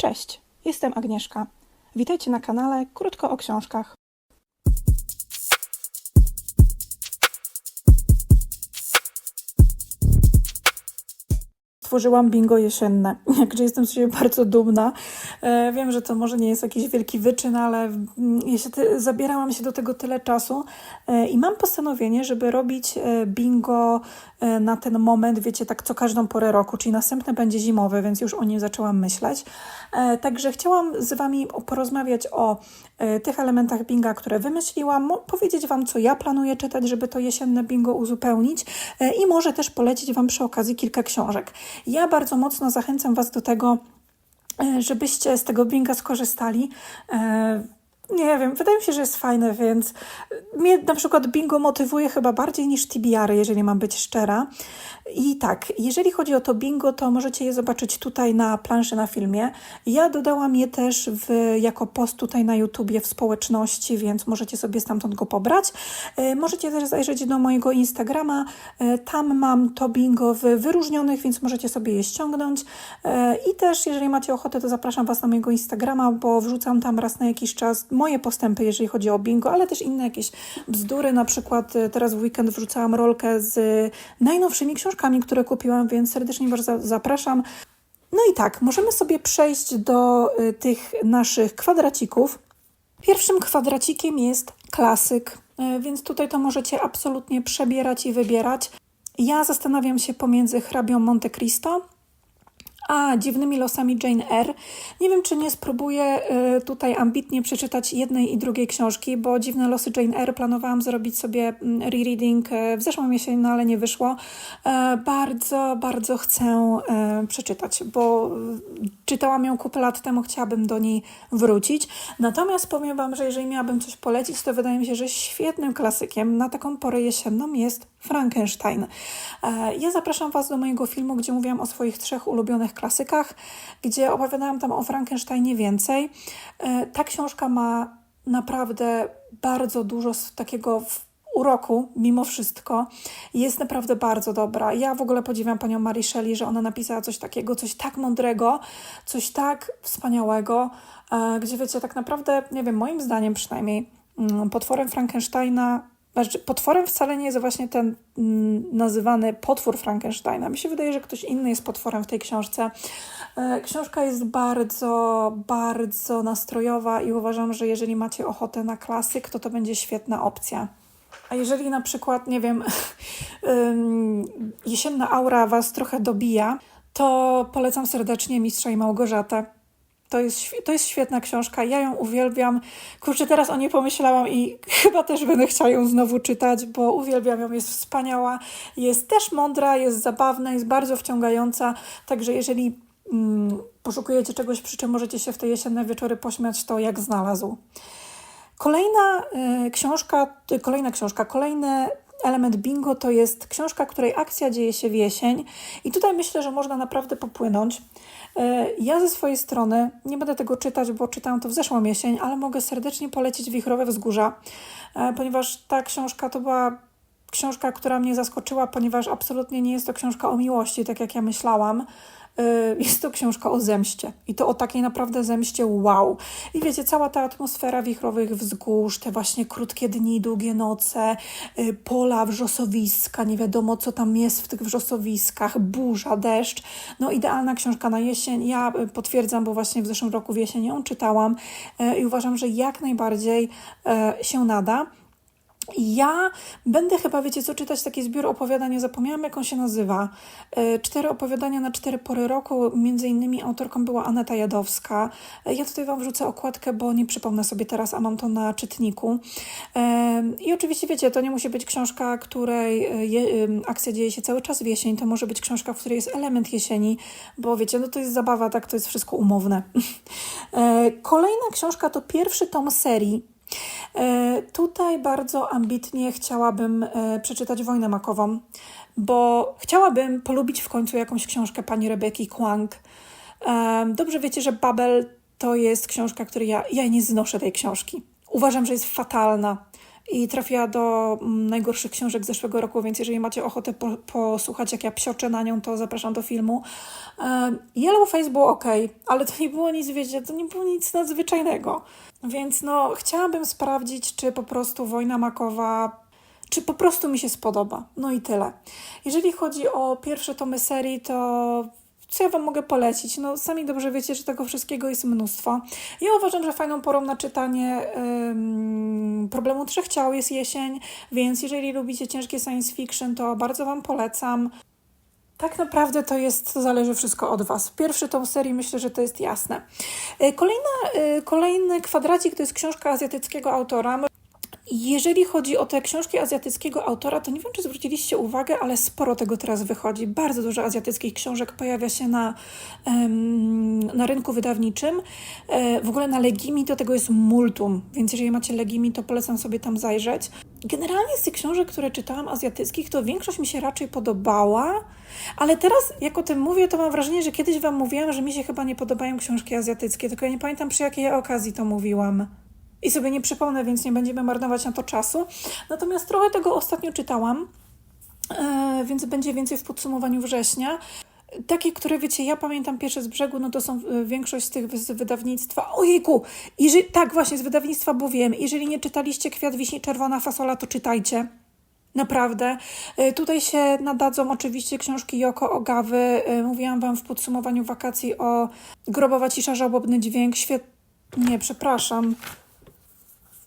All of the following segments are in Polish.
Cześć, jestem Agnieszka. Witajcie na kanale Krótko o książkach. Tworzyłam bingo jesienne. Jakże jestem z siebie bardzo dumna. E, Wiem, że to może nie jest jakiś wielki wyczyn, ale mm, zabierałam się do tego tyle czasu e, i mam postanowienie, żeby robić e, bingo na ten moment, wiecie, tak co każdą porę roku, czyli następne będzie zimowe, więc już o nim zaczęłam myśleć. Także chciałam z Wami porozmawiać o tych elementach binga, które wymyśliłam, powiedzieć Wam, co ja planuję czytać, żeby to jesienne bingo uzupełnić i może też polecić Wam przy okazji kilka książek. Ja bardzo mocno zachęcam Was do tego, żebyście z tego binga skorzystali. Nie wiem, wydaje mi się, że jest fajne, więc mnie na przykład bingo motywuje chyba bardziej niż TBR, jeżeli mam być szczera. I tak, jeżeli chodzi o to bingo, to możecie je zobaczyć tutaj na planszy na filmie. Ja dodałam je też w, jako post tutaj na YouTubie w społeczności, więc możecie sobie stamtąd go pobrać. E, Możecie też zajrzeć do mojego Instagrama. E, Tam mam to bingo w wyróżnionych, więc możecie sobie je ściągnąć. E, I też, jeżeli macie ochotę, to zapraszam Was na mojego Instagrama, bo wrzucam tam raz na jakiś czas moje postępy, jeżeli chodzi o bingo, ale też inne jakieś bzdury. Na przykład e, teraz w weekend wrzucałam rolkę z najnowszymi książkami, które kupiłam, więc serdecznie Was za- zapraszam. No i tak, możemy sobie przejść do y, tych naszych kwadracików. Pierwszym kwadracikiem jest klasyk, y, więc tutaj to możecie absolutnie przebierać i wybierać. Ja zastanawiam się pomiędzy hrabią Monte Cristo a dziwnymi losami Jane Eyre. Nie wiem, czy nie spróbuję y, tutaj ambitnie przeczytać jednej i drugiej książki, bo dziwne losy Jane Eyre planowałam zrobić sobie mm, rereading y, w zeszłym miesiącu, no ale nie wyszło. E, Bardzo, bardzo chcę e, przeczytać, bo y, czytałam ją kupę lat temu, chciałabym do niej wrócić. Natomiast powiem Wam, że jeżeli miałabym coś polecić, to wydaje mi się, że świetnym klasykiem na taką porę jesienną jest Frankenstein. E, Ja zapraszam Was do mojego filmu, gdzie mówiłam o swoich trzech ulubionych klasykach, gdzie opowiadałam tam o Frankensteinie więcej. E, Ta książka ma naprawdę bardzo dużo takiego uroku, mimo wszystko. Jest naprawdę bardzo dobra. Ja w ogóle podziwiam panią Mary Shelley, że ona napisała coś takiego, coś tak mądrego, coś tak wspaniałego, e, gdzie wiecie, tak naprawdę, nie wiem, moim zdaniem przynajmniej, mm, potworem Frankensteina potworem wcale nie jest właśnie ten mm, nazywany potwór Frankensteina. Mi się wydaje, że ktoś inny jest potworem w tej książce. E, Książka jest bardzo, bardzo nastrojowa i uważam, że jeżeli macie ochotę na klasyk, to to będzie świetna opcja. A jeżeli na przykład, nie wiem, jesienna aura Was trochę dobija, to polecam serdecznie Mistrza i Małgorzatę. To jest, to jest świetna książka, ja ją uwielbiam. Kurczę, teraz o niej pomyślałam i chyba też będę chciała ją znowu czytać, bo uwielbiam ją, jest wspaniała, jest też mądra, jest zabawna, jest bardzo wciągająca. Także jeżeli mm, poszukujecie czegoś, przy czym możecie się w te jesienne wieczory pośmiać, to jak znalazł. Kolejna y, książka, y, kolejna książka, kolejny element bingo to jest książka, której akcja dzieje się w jesień i tutaj myślę, że można naprawdę popłynąć. Y, Ja ze swojej strony nie będę tego czytać, bo czytałam to w zeszłą jesień, ale mogę serdecznie polecić Wichrowe Wzgórza, y, ponieważ ta książka to była książka, która mnie zaskoczyła, ponieważ absolutnie nie jest to książka o miłości, tak jak ja myślałam. Y, Jest to książka o zemście. I to o takiej naprawdę zemście wow. I wiecie, cała ta atmosfera wichrowych wzgórz, te właśnie krótkie dni, długie noce, y, pola, wrzosowiska, nie wiadomo co tam jest w tych wrzosowiskach, burza, deszcz. No idealna książka na jesień. Ja y, potwierdzam, bo właśnie w zeszłym roku w jesień ją czytałam i uważam, że jak najbardziej się nada. Ja będę chyba, wiecie co, czytać taki zbiór opowiadań, nie zapomniałam jak on się nazywa. E, Cztery opowiadania na cztery pory roku, między innymi autorką była Aneta Jadowska. E, Ja tutaj Wam wrzucę okładkę, bo nie przypomnę sobie teraz, a mam to na czytniku. E, I oczywiście wiecie, to nie musi być książka, której akcja dzieje się cały czas w jesień, to może być książka, w której jest element jesieni, bo wiecie, no to jest zabawa, tak, to jest wszystko umowne. Kolejna książka to pierwszy tom serii Tutaj bardzo ambitnie chciałabym e, przeczytać Wojnę Makową, bo chciałabym polubić w końcu jakąś książkę pani Rebeki Kwang. E, Dobrze wiecie, że Babel to jest książka, której ja, ja nie znoszę tej książki. Uważam, że jest fatalna. I trafiła do mm, najgorszych książek zeszłego roku, więc jeżeli macie ochotę po, posłuchać, jak ja psioczę na nią, to zapraszam do filmu. E, Yellow Face było ok, ale to nie było nic, wiecie, to nie było nic nadzwyczajnego. Więc no, chciałabym sprawdzić, czy po prostu Wojna Makowa czy po prostu mi się spodoba. No i tyle. Jeżeli chodzi o pierwsze tomy serii, to co ja Wam mogę polecić? No, sami dobrze wiecie, że tego wszystkiego jest mnóstwo. Ja uważam, że fajną porą na czytanie ym, Problemu Trzech Ciał jest jesień, więc jeżeli lubicie ciężkie science fiction, to bardzo Wam polecam. Tak naprawdę to jest, to zależy wszystko od Was. Pierwszy tom serii myślę, że to jest jasne. Y, kolejna, y, kolejny kwadracik to jest książka azjatyckiego autora. Jeżeli chodzi o te książki azjatyckiego autora, to nie wiem, czy zwróciliście uwagę, ale sporo tego teraz wychodzi. Bardzo dużo azjatyckich książek pojawia się na, na rynku wydawniczym. E, w ogóle na Legimi to tego jest multum, więc jeżeli macie Legimi, to polecam sobie tam zajrzeć. Generalnie z tych książek, które czytałam azjatyckich, to większość mi się raczej podobała, ale teraz, jak o tym mówię, to mam wrażenie, że kiedyś Wam mówiłam, że mi się chyba nie podobają książki azjatyckie, tylko ja nie pamiętam przy jakiej okazji to mówiłam i sobie nie przypomnę, więc nie będziemy marnować na to czasu. Natomiast trochę tego ostatnio czytałam, e, więc będzie więcej w podsumowaniu września. Takie, które wiecie, ja pamiętam pierwsze z brzegu, no to są e, większość z tych z wydawnictwa. Ojejku! Jeżeli, tak, właśnie z wydawnictwa, bo wiem. Jeżeli nie czytaliście Kwiat Wiśni Czerwona Fasola, to czytajcie. Naprawdę. E, tutaj się nadadzą oczywiście książki Joko Ogawy. Mówiłam Wam w podsumowaniu wakacji o Grobowa cisza, żałobny dźwięk. Świetnie, nie, przepraszam.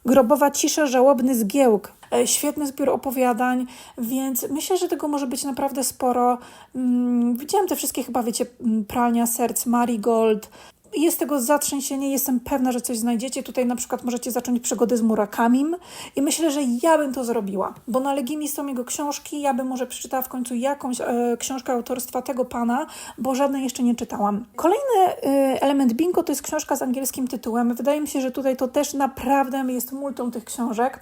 Grobowa cisza, żałobny zgiełk. E, świetny zbiór opowiadań, więc myślę, że tego może być naprawdę sporo. Mm, widziałam te wszystkie chyba, wiecie, Pralnia Serc, Marigold, jest tego zatrzęsienie, jestem pewna, że coś znajdziecie. Tutaj na przykład możecie zacząć przygody z Murakamim i myślę, że ja bym to zrobiła, bo na Legimi są jego książki, ja bym może przeczytała w końcu jakąś e, książkę autorstwa tego pana, bo żadnej jeszcze nie czytałam. Kolejny e, element bingo to jest książka z angielskim tytułem. Wydaje mi się, że tutaj to też naprawdę jest multum tych książek.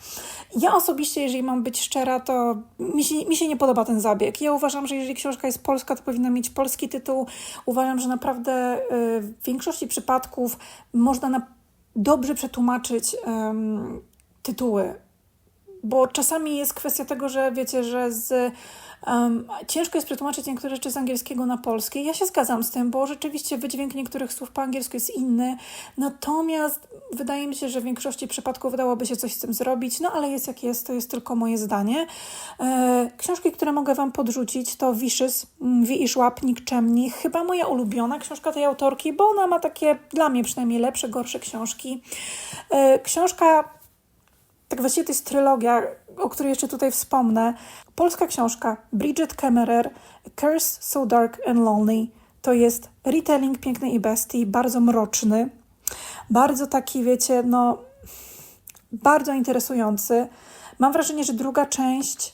Ja osobiście, jeżeli mam być szczera, to mi się, mi się nie podoba ten zabieg. Ja uważam, że jeżeli książka jest polska, to powinna mieć polski tytuł. Uważam, że naprawdę e, większość większości przypadków można na, dobrze przetłumaczyć um, tytuły, bo czasami jest kwestia tego, że wiecie, że z Um, ciężko jest przetłumaczyć niektóre rzeczy z angielskiego na polski. Ja się zgadzam z tym, bo rzeczywiście wydźwięk niektórych słów po angielsku jest inny. Natomiast wydaje mi się, że w większości przypadków wydałoby się coś z tym zrobić, no ale jest jak jest, to jest tylko moje zdanie. E, książki, które mogę Wam podrzucić, to Wishes, mm, Wi i Szłap, Nikczemni. Chyba moja ulubiona książka tej autorki, bo ona ma takie, dla mnie przynajmniej, lepsze, gorsze książki. E, książka tak właściwie to jest trylogia, o której jeszcze tutaj wspomnę. Polska książka Bridget Kemmerer, Curse So Dark and Lonely. To jest retelling Pięknej Bestii, bardzo mroczny, bardzo taki, wiecie, no, bardzo interesujący. Mam wrażenie, że druga część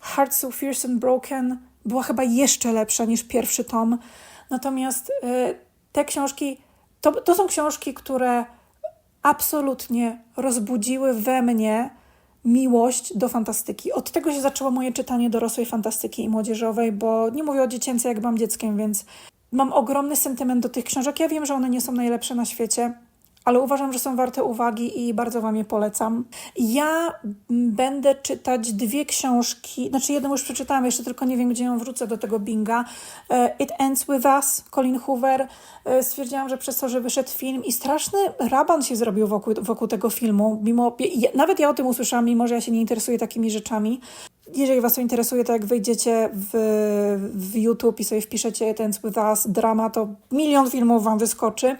Heart So Fierce and Broken była chyba jeszcze lepsza niż pierwszy tom. Natomiast y, te książki, to, to są książki, które absolutnie rozbudziły we mnie miłość do fantastyki. Od tego się zaczęło moje czytanie dorosłej fantastyki i młodzieżowej, bo nie mówię o dziecięcej, jak byłam dzieckiem, więc mam ogromny sentyment do tych książek. Ja wiem, że one nie są najlepsze na świecie, ale uważam, że są warte uwagi i bardzo Wam je polecam. Ja będę czytać dwie książki, znaczy jedną już przeczytałam, jeszcze tylko nie wiem, gdzie ją wrócę do tego Binga. E, It Ends With Us, Colin Hoover. E, stwierdziłam, że przez to, że wyszedł film i straszny raban się zrobił wokół, wokół tego filmu, mimo, nawet ja o tym usłyszałam, mimo że ja się nie interesuję takimi rzeczami. Jeżeli Was to interesuje, to jak wejdziecie w, w YouTube i sobie wpiszecie Ends With Us, drama, to milion filmów Wam wyskoczy.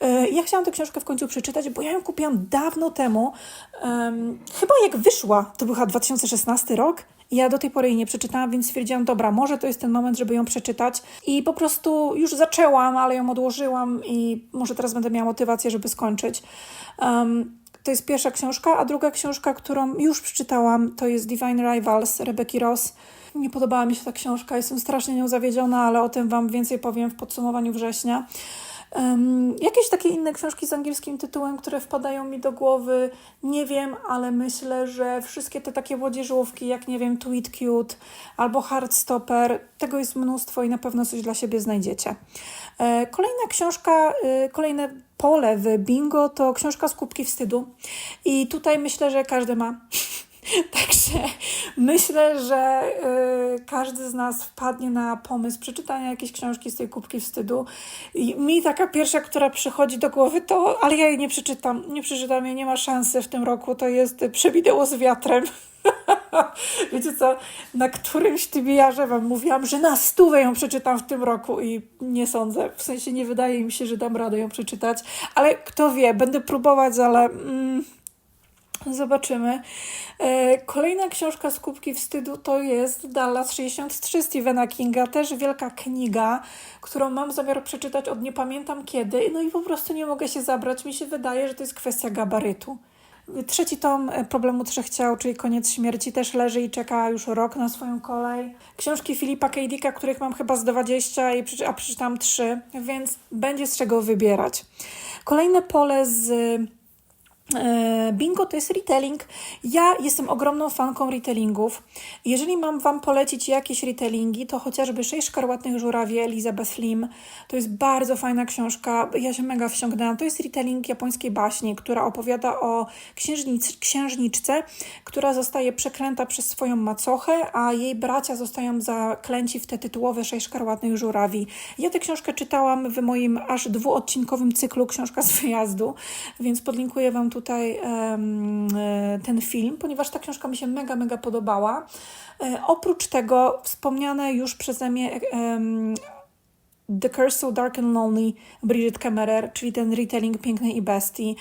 E, ja chciałam tę książkę w końcu przeczytać, bo ja ją kupiłam dawno temu. Um, chyba jak wyszła, to był chyba 2016 rok. Ja do tej pory jej nie przeczytałam, więc stwierdziłam, dobra, może to jest ten moment, żeby ją przeczytać. I po prostu już zaczęłam, ale ją odłożyłam i może teraz będę miała motywację, żeby skończyć. Um, to jest pierwsza książka, a druga książka, którą już przeczytałam, to jest Divine Rivals Rebecca Ross. Nie podobała mi się ta książka, jestem strasznie nią zawiedziona, ale o tym Wam więcej powiem w podsumowaniu września. Um, jakieś takie inne książki z angielskim tytułem, które wpadają mi do głowy, nie wiem, ale myślę, że wszystkie te takie młodzieżówki, jak nie wiem, Tweet Cute albo Heartstopper, tego jest mnóstwo i na pewno coś dla siebie znajdziecie. E, kolejna książka, e, kolejne pole w bingo to książka z kubki wstydu. I tutaj myślę, że każdy ma Także myślę, że y, każdy z nas wpadnie na pomysł przeczytania jakiejś książki z tej kubki wstydu. I mi taka pierwsza, która przychodzi do głowy, to, ale ja jej nie przeczytam. Nie przeczytam jej, nie ma szansy w tym roku. To jest Przebideło z wiatrem. Wiecie co, na którymś tybiarze wam mówiłam, że na stówę ją przeczytam w tym roku i nie sądzę. W sensie nie wydaje mi się, że dam radę ją przeczytać, ale kto wie, będę próbować, ale mm, zobaczymy. E, kolejna książka z kubki wstydu to jest Dallas 63 Stephena Kinga, też wielka kniga, którą mam zamiar przeczytać od nie pamiętam kiedy, no i po prostu nie mogę się zabrać. Mi się wydaje, że to jest kwestia gabarytu. Trzeci tom e, Problemu Trzech Ciał, czyli Koniec Śmierci, też leży i czeka już rok na swoją kolej. Książki Filipa K. Dicka, których mam chyba z 20, a przeczytam 3, więc będzie z czego wybierać. Kolejne pole z bingo to jest retelling. Ja jestem ogromną fanką retellingów. Jeżeli mam Wam polecić jakieś retellingi, to chociażby Sześć Szkarłatnych Żurawi Elizabeth Lim. To jest bardzo fajna książka. Ja się mega wsiągnęłam. To jest retelling japońskiej baśni, która opowiada o księżnic, księżniczce, która zostaje przeklęta przez swoją macochę, a jej bracia zostają zaklęci w te tytułowe Sześć Szkarłatnych Żurawi. Ja tę książkę czytałam w moim aż dwuodcinkowym cyklu Książka z wyjazdu, więc podlinkuję Wam tutaj um, ten film, ponieważ ta książka mi się mega, mega podobała. E, oprócz tego wspomniane już przeze mnie um, The Curse So Dark and Lonely Bridget Kemmerer, czyli ten retelling Pięknej i Bestii.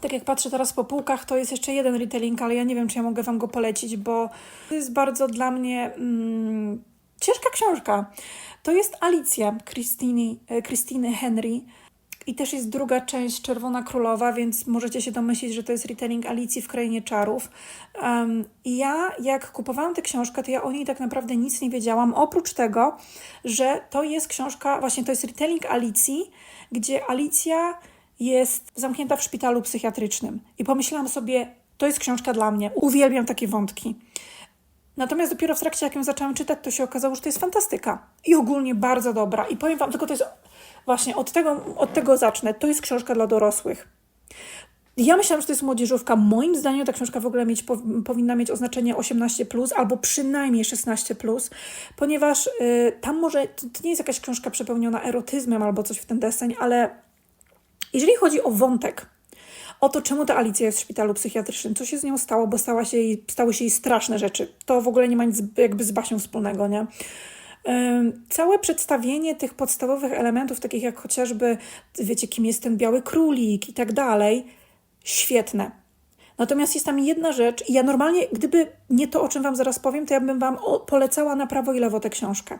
Tak jak patrzę teraz po półkach, to jest jeszcze jeden retelling, ale ja nie wiem, czy ja mogę Wam go polecić, bo to jest bardzo dla mnie mm, ciężka książka. To jest Alicja Christiny Henry. I też jest druga część Czerwona Królowa, więc możecie się domyślić, że to jest retelling Alicji w Krainie Czarów. Um, I ja, jak kupowałam tę książkę, to ja o niej tak naprawdę nic nie wiedziałam, oprócz tego, że to jest książka, właśnie to jest retelling Alicji, gdzie Alicja jest zamknięta w szpitalu psychiatrycznym. I pomyślałam sobie, to jest książka dla mnie. Uwielbiam takie wątki. Natomiast dopiero w trakcie, jak ją zaczęłam czytać, to się okazało, że to jest fantastyka. I ogólnie bardzo dobra. I powiem Wam, tylko to jest Właśnie od tego, od tego zacznę. To jest książka dla dorosłych. Ja myślałam, że to jest młodzieżówka. Moim zdaniem ta książka w ogóle mieć, powinna mieć oznaczenie 18, albo przynajmniej 16, ponieważ y, tam może to nie jest jakaś książka przepełniona erotyzmem albo coś w ten deseń, ale jeżeli chodzi o wątek, o to, czemu ta Alicja jest w szpitalu psychiatrycznym, co się z nią stało, bo stała się jej, stały się jej straszne rzeczy. To w ogóle nie ma nic jakby z Basią wspólnego, nie? Całe przedstawienie tych podstawowych elementów, takich jak chociażby, wiecie, kim jest ten biały królik i tak dalej, świetne. Natomiast jest tam jedna rzecz, i ja normalnie, gdyby nie to, o czym Wam zaraz powiem, to ja bym Wam polecała na prawo i lewo tę książkę.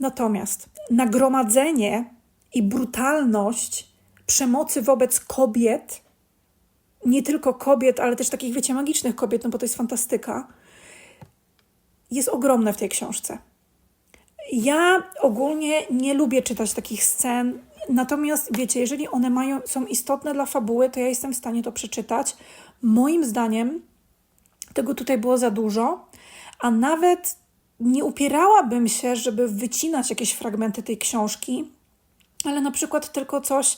Natomiast nagromadzenie i brutalność przemocy wobec kobiet, nie tylko kobiet, ale też takich, wiecie, magicznych kobiet, no bo to jest fantastyka, jest ogromne w tej książce. Ja ogólnie nie lubię czytać takich scen, natomiast wiecie, jeżeli one mają, są istotne dla fabuły, to ja jestem w stanie to przeczytać. Moim zdaniem tego tutaj było za dużo, a nawet nie upierałabym się, żeby wycinać jakieś fragmenty tej książki, ale na przykład tylko coś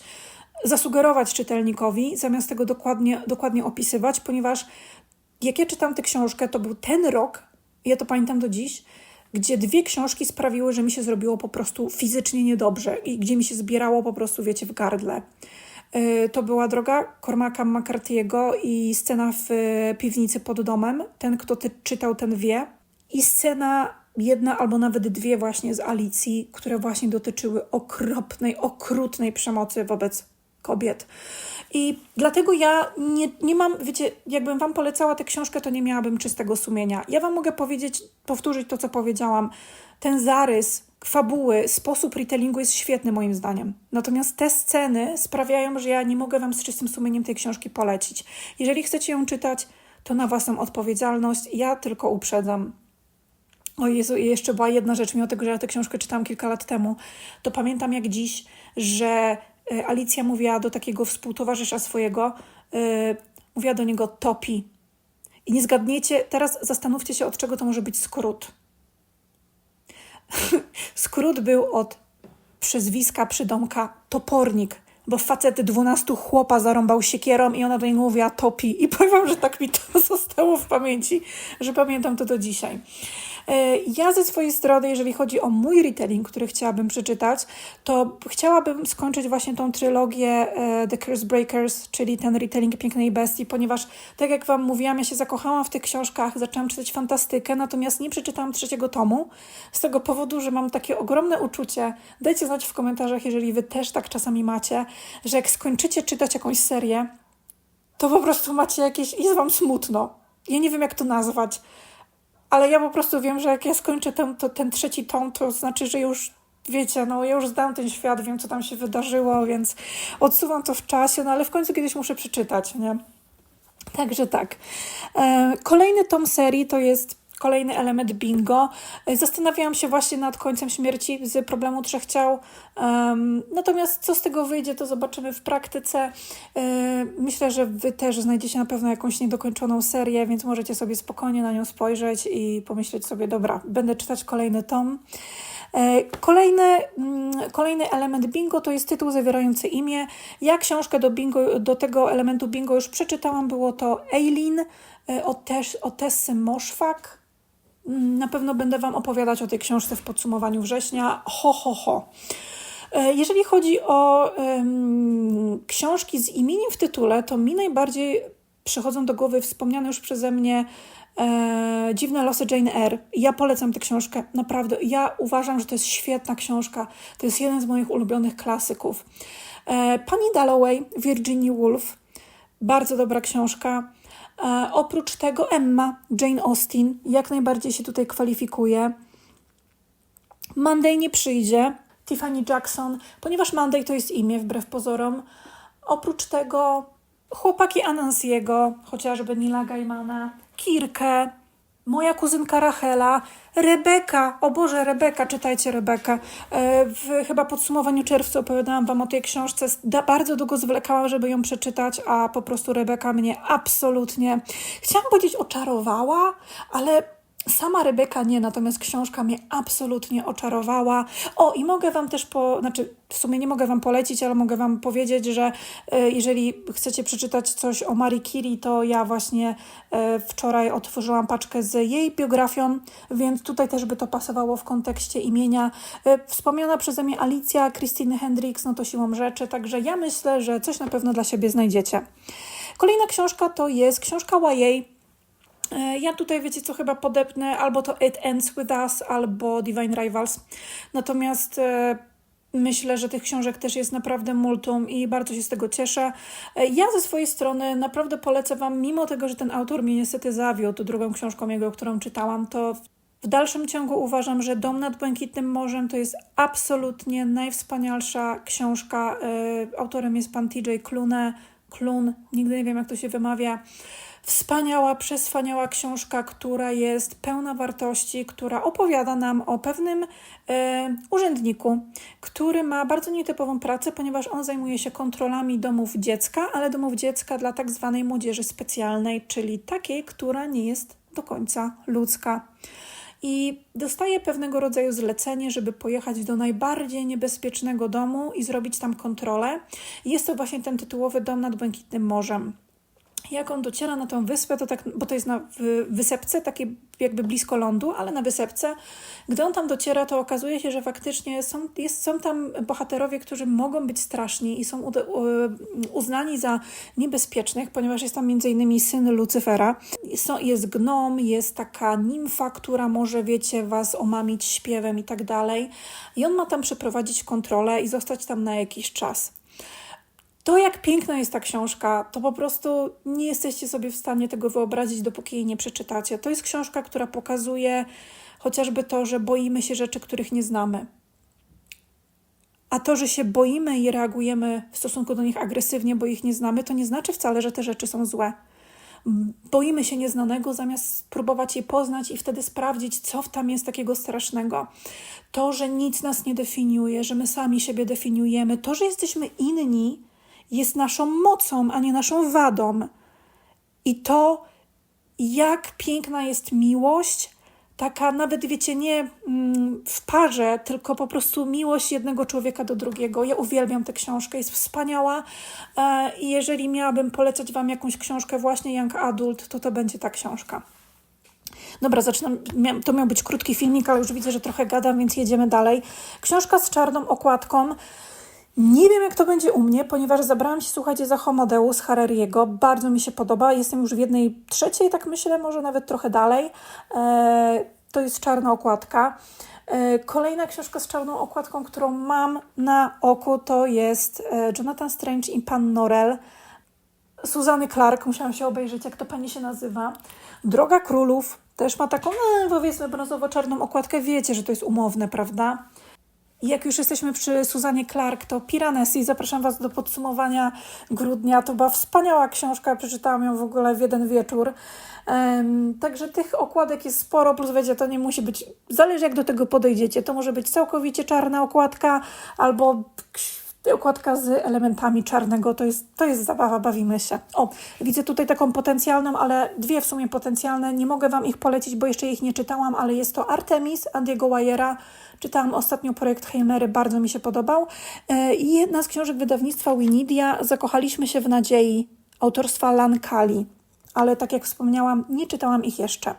zasugerować czytelnikowi, zamiast tego dokładnie, dokładnie opisywać, ponieważ jak ja czytam tę książkę, to był ten rok, ja to pamiętam do dziś, gdzie dwie książki sprawiły, że mi się zrobiło po prostu fizycznie niedobrze i gdzie mi się zbierało po prostu, wiecie, w gardle. Y, to była droga Cormaca McCarthy'ego i scena w y, piwnicy pod domem. Ten, kto ty czytał, ten wie. I scena jedna albo nawet dwie właśnie z Alicji, które właśnie dotyczyły okropnej, okrutnej przemocy wobec kobiet. I dlatego ja nie, nie mam, wiecie, jakbym Wam polecała tę książkę, to nie miałabym czystego sumienia. Ja Wam mogę powiedzieć, powtórzyć to, co powiedziałam. Ten zarys, fabuły, sposób retellingu jest świetny moim zdaniem. Natomiast te sceny sprawiają, że ja nie mogę Wam z czystym sumieniem tej książki polecić. Jeżeli chcecie ją czytać, to na własną odpowiedzialność. Ja tylko uprzedzam. O Jezu, i jeszcze była jedna rzecz, mimo tego, że ja tę książkę czytałam kilka lat temu, to pamiętam jak dziś, że Alicja mówiła do takiego współtowarzysza swojego, yy, mówiła do niego topi. I nie zgadniecie, teraz zastanówcie się, od czego to może być skrót. skrót był od przezwiska przydomka topornik. bo facet dwunastu chłopa zarąbał siekierą i ona do niego mówiła topi. I powiem że tak mi to zostało w pamięci, że pamiętam to do dzisiaj. E, ja ze swojej strony, jeżeli chodzi o mój retelling, który chciałabym przeczytać, to chciałabym skończyć właśnie tą trylogię e, The Curse Breakers, czyli ten retelling Pięknej Bestii, ponieważ tak jak Wam mówiłam, ja się zakochałam w tych książkach, zaczęłam czytać fantastykę, natomiast nie przeczytałam trzeciego tomu, z tego powodu, że mam takie ogromne uczucie, dajcie znać w komentarzach, jeżeli Wy też tak czasami macie, że jak skończycie czytać jakąś serię, to po prostu macie jakieś, jest Wam smutno. Ja nie wiem, jak to nazwać ale ja po prostu wiem, że jak ja skończę ten, to, ten trzeci tom, to znaczy, że już wiecie, no ja już zdam ten świat, wiem co tam się wydarzyło, więc odsuwam to w czasie, no ale w końcu kiedyś muszę przeczytać, nie? Także tak. E, kolejny tom serii to jest kolejny element bingo. Zastanawiałam się właśnie nad końcem śmierci z problemu trzech ciał. Um, natomiast co z tego wyjdzie, to zobaczymy w praktyce. Um, myślę, że Wy też znajdziecie na pewno jakąś niedokończoną serię, więc możecie sobie spokojnie na nią spojrzeć i pomyśleć sobie, dobra, będę czytać kolejny tom. E, kolejny, mm, kolejny element bingo to jest tytuł zawierający imię. Ja książkę do, bingo, do tego elementu bingo już przeczytałam. Było to Eileen e, od Tessy Moszwak. Na pewno będę Wam opowiadać o tej książce w podsumowaniu września. Ho, ho, ho. E, jeżeli chodzi o um, książki z imieniem w tytule, to mi najbardziej przychodzą do głowy wspomniane już przeze mnie e, Dziwne losy Jane Eyre. Ja polecam tę książkę, naprawdę. Ja uważam, że to jest świetna książka. To jest jeden z moich ulubionych klasyków. E, Pani Dalloway, Virginia Woolf. Bardzo dobra książka. E, oprócz tego Emma, Jane Austen, jak najbardziej się tutaj kwalifikuje. Monday nie przyjdzie, Tiffany Jackson, ponieważ Monday to jest imię, wbrew pozorom. Oprócz tego chłopaki Anansiego, chociażby Nila Gaimana, Kirkę, moja kuzynka Rachela, Rebeka, o Boże, Rebeka, czytajcie Rebekę. E, w chyba podsumowaniu czerwca opowiadałam Wam o tej książce. Bardzo długo zwlekałam, żeby ją przeczytać, a po prostu Rebeka mnie absolutnie, chciałam powiedzieć oczarowała, ale Sama Rebeka nie, natomiast książka mnie absolutnie oczarowała. O, i mogę Wam też po, znaczy w sumie nie mogę Wam polecić, ale mogę Wam powiedzieć, że y, jeżeli chcecie przeczytać coś o Marii Curie, to ja właśnie y, wczoraj otworzyłam paczkę z jej biografią, więc tutaj też by to pasowało w kontekście imienia. Y, wspomniana przeze mnie Alicja Christine Hendricks, no to siłą rzeczy, także ja myślę, że coś na pewno dla siebie znajdziecie. Kolejna książka to jest książka YA E, ja tutaj, wiecie co, chyba podepnę albo to It Ends With Us, albo Divine Rivals. Natomiast e, myślę, że tych książek też jest naprawdę multum i bardzo się z tego cieszę. E, ja ze swojej strony naprawdę polecę Wam, mimo tego, że ten autor mnie niestety zawiódł drugą książką jego, którą czytałam, to w dalszym ciągu uważam, że Dom nad Błękitnym Morzem to jest absolutnie najwspanialsza książka. Autorem jest pan TJ Klune. Klun, nigdy nie wiem jak to się wymawia. Wspaniała, przeswaniała książka, która jest pełna wartości, która opowiada nam o pewnym e, urzędniku, który ma bardzo nietypową pracę, ponieważ on zajmuje się kontrolami domów dziecka, ale domów dziecka dla tak zwanej młodzieży specjalnej, czyli takiej, która nie jest do końca ludzka i dostaje pewnego rodzaju zlecenie, żeby pojechać do najbardziej niebezpiecznego domu i zrobić tam kontrolę. Jest to właśnie ten tytułowy dom nad Błękitnym Morzem. Jak on dociera na tą wyspę, to tak, bo to jest na wysepce, takiej jakby blisko lądu, ale na wysepce. Gdy on tam dociera, to okazuje się, że faktycznie są, jest, są tam bohaterowie, którzy mogą być straszni i są uznani za niebezpiecznych, ponieważ jest tam innymi syn Lucyfera. Jest gnom, jest taka nimfa, która może, wiecie, was omamić śpiewem i tak dalej. I on ma tam przeprowadzić kontrolę i zostać tam na jakiś czas. To, jak piękna jest ta książka, to po prostu nie jesteście sobie w stanie tego wyobrazić, dopóki jej nie przeczytacie. To jest książka, która pokazuje chociażby to, że boimy się rzeczy, których nie znamy. A to, że się boimy i reagujemy w stosunku do nich agresywnie, bo ich nie znamy, to nie znaczy wcale, że te rzeczy są złe. Boimy się nieznanego, zamiast spróbować je poznać i wtedy sprawdzić, co tam jest takiego strasznego. To, że nic nas nie definiuje, że my sami siebie definiujemy, to, że jesteśmy inni, jest naszą mocą, a nie naszą wadą. I to, jak piękna jest miłość, taka nawet, wiecie, nie mm, w parze, tylko po prostu miłość jednego człowieka do drugiego. Ja uwielbiam tę książkę, jest wspaniała e, i jeżeli miałabym polecać Wam jakąś książkę właśnie Young Adult, to to będzie ta książka. Dobra, zaczynam. To miał być krótki filmik, ale już widzę, że trochę gadam, więc jedziemy dalej. Książka z czarną okładką. Nie wiem, jak to będzie u mnie, ponieważ zabrałam się, słuchajcie, za Homodeus Harariego. Bardzo mi się podoba. Jestem już w jednej trzeciej, tak myślę, może nawet trochę dalej. E, to jest czarna okładka. E, kolejna książka z czarną okładką, którą mam na oku, to jest e, Jonathan Strange i Pan Norel. Suzanny Clark, musiałam się obejrzeć, jak to pani się nazywa. Droga Królów też ma taką, no, powiedzmy, brązowo-czarną okładkę. Wiecie, że to jest umowne, prawda? Jak już jesteśmy przy Suzanie Clark, to Piranesi, zapraszam Was do podsumowania grudnia. To była wspaniała książka, przeczytałam ją w ogóle w jeden wieczór. Um, także tych okładek jest sporo, plus wiecie, to nie musi być, zależy jak do tego podejdziecie. To może być całkowicie czarna okładka, albo okładka z elementami czarnego, to jest, to jest zabawa, bawimy się. O, widzę tutaj taką potencjalną, ale dwie w sumie potencjalne. Nie mogę Wam ich polecić, bo jeszcze ich nie czytałam, ale jest to Artemis Andiego Wajera. Czytałam ostatnio projekt Heimery, bardzo mi się podobał. E, I jedna z książek wydawnictwa Winidia, Zakochaliśmy się w nadziei, autorstwa Lankali. Ale tak jak wspomniałam, nie czytałam ich jeszcze.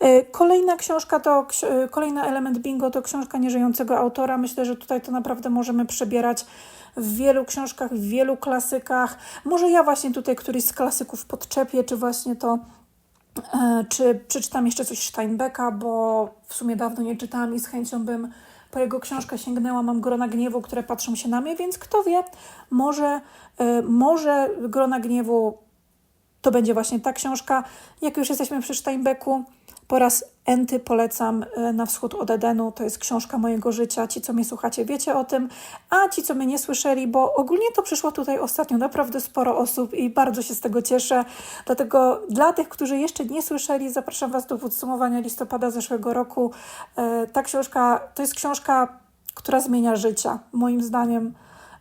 E, kolejna książka to, e, kolejny element bingo to książka nieżyjącego autora. Myślę, że tutaj to naprawdę możemy przebierać w wielu książkach, w wielu klasykach. Może ja właśnie tutaj któryś z klasyków podczepię, czy właśnie to e, czy przeczytam jeszcze coś Steinbecka, bo w sumie dawno nie czytałam i z chęcią bym po jego książkę sięgnęła. Mam Grona Gniewu, które patrzą się na mnie, więc kto wie, może, może Grona Gniewu to będzie właśnie ta książka. Jak już jesteśmy przy Steinbecku, po raz enty polecam e, Na wschód od Edenu. To jest książka mojego życia. Ci, co mnie słuchacie, wiecie o tym, a ci, co mnie nie słyszeli, bo ogólnie to przyszło tutaj ostatnio naprawdę sporo osób i bardzo się z tego cieszę. Dlatego dla tych, którzy jeszcze nie słyszeli, zapraszam Was do podsumowania listopada zeszłego roku. E, ta książka to jest książka, która zmienia życia, moim zdaniem.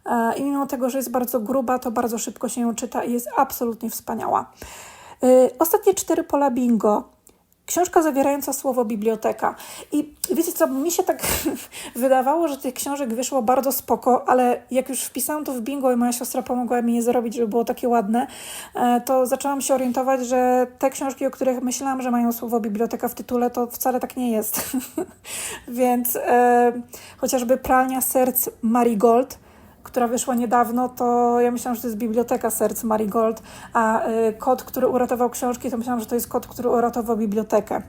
E, I mimo tego, że jest bardzo gruba, to bardzo szybko się ją czyta i jest absolutnie wspaniała. Ostatnie cztery pola bingo Książka zawierająca słowo biblioteka. I wiecie co, mi się tak wydawało, że tych książek wyszło bardzo spoko, ale jak już wpisałam to w bingo i moja siostra pomogła mi je zrobić, żeby było takie ładne, e, to zaczęłam się orientować, że te książki, o których myślałam, że mają słowo biblioteka w tytule, to wcale tak nie jest. Więc e, chociażby Pralnia Serc Marigold, która wyszła niedawno, to ja myślałam, że to jest Biblioteka Serc Marigold, a y, kot, który uratował książki, to myślałam, że to jest kot, który uratował bibliotekę.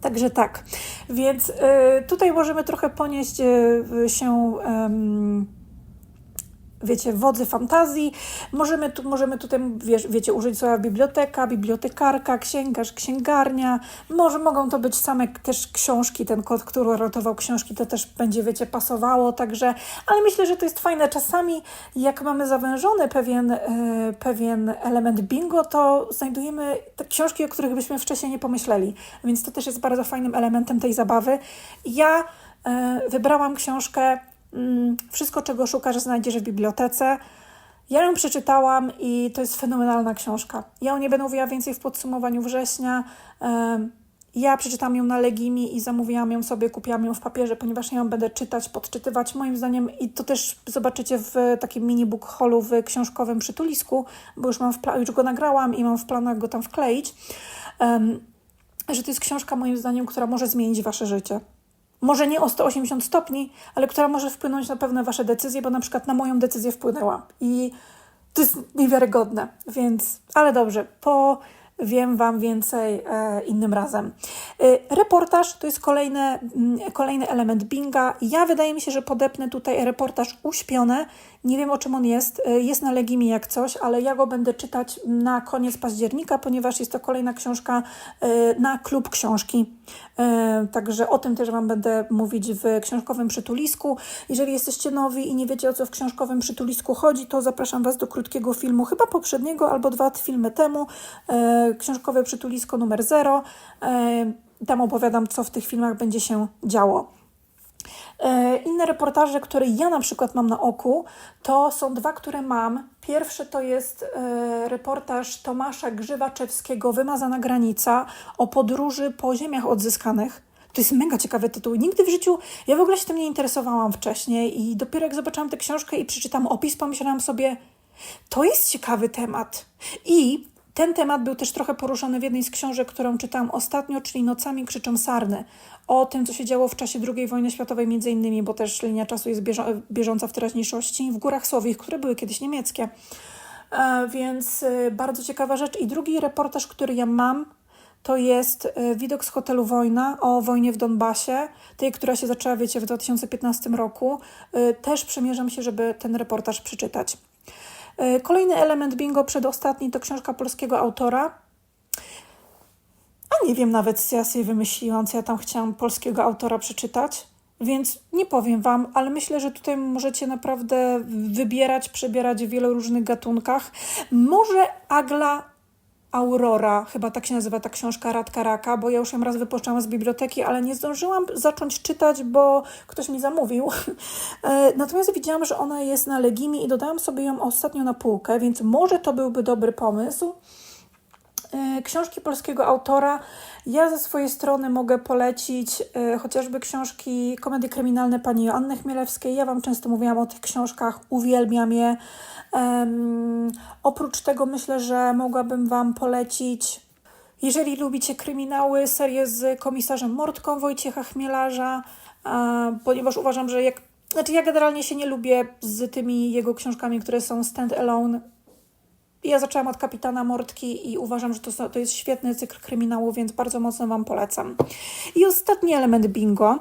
Także tak. Więc y, tutaj możemy trochę ponieść y, się wiecie, wodzy fantazji. Możemy, tu, możemy tutaj, wiesz, wiecie, użyć słowa biblioteka, bibliotekarka, księgarz, księgarnia. Może mogą to być same też książki, ten kod, który ratował książki, to też będzie, wiecie, pasowało, także, ale myślę, że to jest fajne. Czasami, jak mamy zawężony pewien, e, pewien element bingo, to znajdujemy te książki, o których byśmy wcześniej nie pomyśleli, więc to też jest bardzo fajnym elementem tej zabawy. Ja e, wybrałam książkę wszystko, czego szukasz, znajdziesz w bibliotece. Ja ją przeczytałam i to jest fenomenalna książka. Ja o niej będę mówiła więcej w podsumowaniu września. Ja przeczytałam ją na Legimi i zamówiłam ją sobie, kupiłam ją w papierze, ponieważ ja ją będę czytać, podczytywać. Moim zdaniem, i to też zobaczycie w takim mini book hallu w książkowym przytulisku, bo już, mam w już go nagrałam i mam w planach go tam wkleić, um, że to jest książka moim zdaniem, która może zmienić wasze życie może nie o 180 stopni, ale która może wpłynąć na pewne Wasze decyzje, bo na przykład na moją decyzję wpłynęła. I to jest niewiarygodne, więc, ale dobrze, po wiem Wam więcej e, innym razem. E, reportaż to jest kolejny, m, mm, kolejny element Binga. Ja wydaje mi się, że podepnę tutaj reportaż uśpione. Nie wiem o czym on jest. E, jest na Legimi jak coś, ale ja go będę czytać na koniec października, ponieważ jest to kolejna książka e, na klub książki. E, także o tym też Wam będę mówić w książkowym przytulisku. Jeżeli jesteście nowi i nie wiecie o co w książkowym przytulisku chodzi, to zapraszam Was do krótkiego filmu, chyba poprzedniego albo dwa filmy temu. Książkowe przytulisko numer 0. Tam opowiadam, co w tych filmach będzie się działo. E, Inne reportaże, które ja na przykład mam na oku, to są dwa, które mam. Pierwszy to jest e, reportaż Tomasza Grzywaczewskiego, Wymazana granica, o podróży po ziemiach odzyskanych. To jest mega ciekawy tytuł. Nigdy w życiu, ja w ogóle się tym nie interesowałam wcześniej i dopiero jak zobaczyłam tę książkę i przeczytam opis, pomyślałam sobie, to jest ciekawy temat. I ten temat był też trochę poruszony w jednej z książek, którą czytałam ostatnio, czyli Nocami krzyczą sarny. O tym, co się działo w czasie II wojny światowej między innymi, bo też linia czasu jest bieżąca w teraźniejszości, w Górach Słowich, które były kiedyś niemieckie. E, więc e, bardzo ciekawa rzecz. I drugi reportaż, który ja mam, to jest e, widok z hotelu Wojna o wojnie w Donbasie, tej, która się zaczęła, wiecie, w 2015 roku. Też przemierzam się, żeby ten reportaż przeczytać. E, Kolejny element bingo, przedostatni, to książka polskiego autora. A nie wiem nawet, co ja sobie wymyśliłam, co ja tam chciałam polskiego autora przeczytać. Więc nie powiem Wam, ale myślę, że tutaj możecie naprawdę wybierać, przebierać w wielu różnych gatunkach. Może Agla Aurora, chyba tak się nazywa ta książka Radka Raka, bo ja już ją raz wypuszczałam z biblioteki, ale nie zdążyłam zacząć czytać, bo ktoś mi zamówił. E, Natomiast widziałam, że ona jest na Legimi i dodałam sobie ją ostatnio na półkę, więc może to byłby dobry pomysł. E, Książki polskiego autora. Ja ze swojej strony mogę polecić e, chociażby książki komedie kryminalne pani Joanny Chmielewskiej. Ja Wam często mówiłam o tych książkach, uwielbiam je. Em, oprócz tego myślę, że mogłabym Wam polecić, jeżeli lubicie kryminały, serię z komisarzem Mordką Wojciecha Chmielarza, ponieważ uważam, że jak. Znaczy, ja generalnie się nie lubię z tymi jego książkami, które są Ja zaczęłam od Kapitana Mordki i uważam, że to, to jest świetny cykl kryminału, więc bardzo mocno Wam polecam. I ostatni element bingo.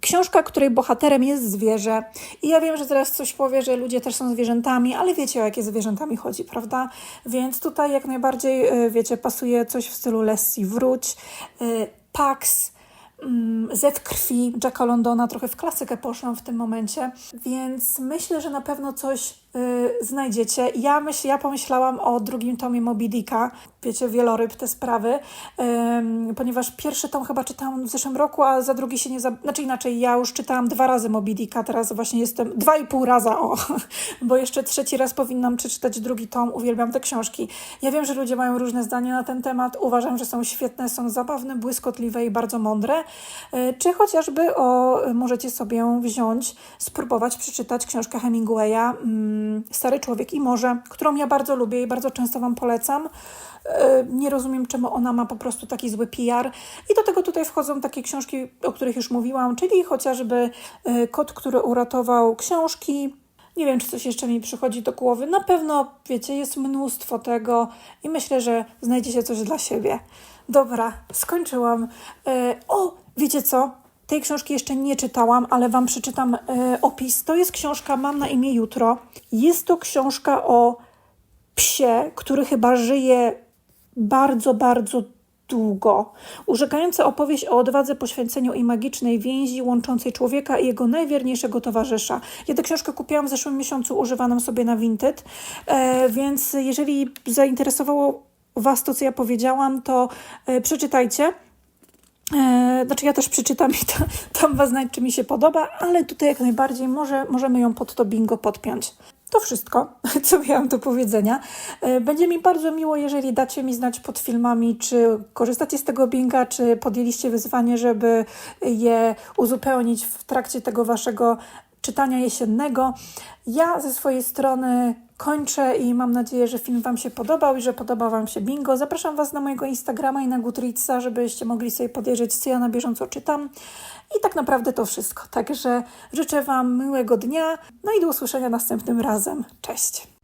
Książka, której bohaterem jest zwierzę. I ja wiem, że teraz coś powie, że ludzie też są zwierzętami, ale wiecie, o jakie zwierzętami chodzi, prawda? Więc tutaj jak najbardziej, y, wiecie, pasuje coś w stylu Lessie Wróć, y, Pax, mm, Zew krwi Jacka Londona, trochę w klasykę poszłam w tym momencie, więc myślę, że na pewno coś znajdziecie. Ja, myśl, ja pomyślałam o drugim tomie Moby Dicka, wiecie, wieloryb, te sprawy, ponieważ pierwszy tom chyba czytałam w zeszłym roku, a za drugi się nie... Za... Znaczy inaczej, ja już czytałam dwa razy Moby Dicka, teraz właśnie jestem... Dwa i pół raza, o! Bo jeszcze trzeci raz powinnam przeczytać drugi tom, uwielbiam te książki. Ja wiem, że ludzie mają różne zdania na ten temat, uważam, że są świetne, są zabawne, błyskotliwe i bardzo mądre. Y, Czy chociażby o, możecie sobie wziąć, spróbować przeczytać książkę Hemingwaya mm, Stary człowiek i morze, którą ja bardzo lubię i bardzo często Wam polecam. Y, Nie rozumiem, czemu ona ma po prostu taki zły PR. I do tego tutaj wchodzą takie książki, o których już mówiłam, czyli chociażby y, Kot, który uratował książki. Nie wiem, czy coś jeszcze mi przychodzi do głowy. Na pewno, wiecie, jest mnóstwo tego i myślę, że znajdziecie coś dla siebie. Dobra, skończyłam. E, o, wiecie co? Tej książki jeszcze nie czytałam, ale Wam przeczytam e, opis. To jest książka Mam na imię Jutro. Jest to książka o psie, który chyba żyje bardzo, bardzo długo. Urzekająca opowieść o odwadze, poświęceniu i magicznej więzi łączącej człowieka i jego najwierniejszego towarzysza. Ja tę książkę kupiłam w zeszłym miesiącu używaną sobie na Vinted, e, więc jeżeli zainteresowało Was to, co ja powiedziałam, to e, przeczytajcie. E, Znaczy ja też przeczytam i ta, tam Was znać, czy mi się podoba, ale tutaj jak najbardziej może, możemy ją pod to bingo podpiąć. To wszystko, co miałam do powiedzenia. E, Będzie mi bardzo miło, jeżeli dacie mi znać pod filmami, czy korzystacie z tego binga, czy podjęliście wyzwanie, żeby je uzupełnić w trakcie tego Waszego czytania jesiennego. Ja ze swojej strony kończę i mam nadzieję, że film Wam się podobał i że podobał Wam się bingo. Zapraszam Was na mojego Instagrama i na Goodreadsa, żebyście mogli sobie podejrzeć, co ja na bieżąco czytam. I tak naprawdę to wszystko. Także życzę Wam miłego dnia, no i do usłyszenia następnym razem. Cześć!